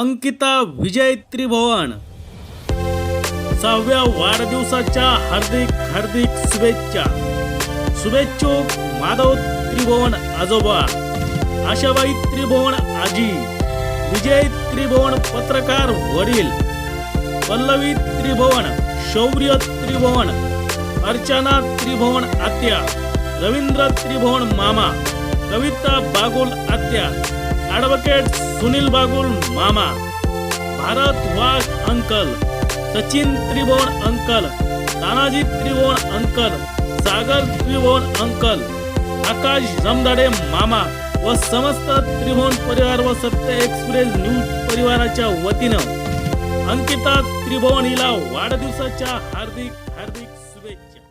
अंकिता विजय त्रिभुवन सहाव्या वाढदिवसाच्या हार्दिक हार्दिक शुभेच्छा. शुभेच्छुक माधव त्रिभुवन आजोबा आशाबाई त्रिभुवन आजी विजय त्रिभुवन पत्रकार वडील पल्लवी त्रिभुवन शौर्य त्रिभुवन अर्चना त्रिभुवन आत्या रवींद्र त्रिभुवन मामा कविता बागुल आत्या ॲडव्होकेट सुनील बागुल मामा Bharat Wagh uncle Sachin Tribhuvan uncle Tanaji Tribhuvan uncle Sagar Tribhuvan uncle Akash Jamdade मामा व समस्त त्रिभुवन परिवार व सत्य एक्सप्रेस न्यूज परिवाराच्या वतीनं अंकिता त्रिभुवन हिला वाढदिवसाच्या हार्दिक हार्दिक शुभेच्छा.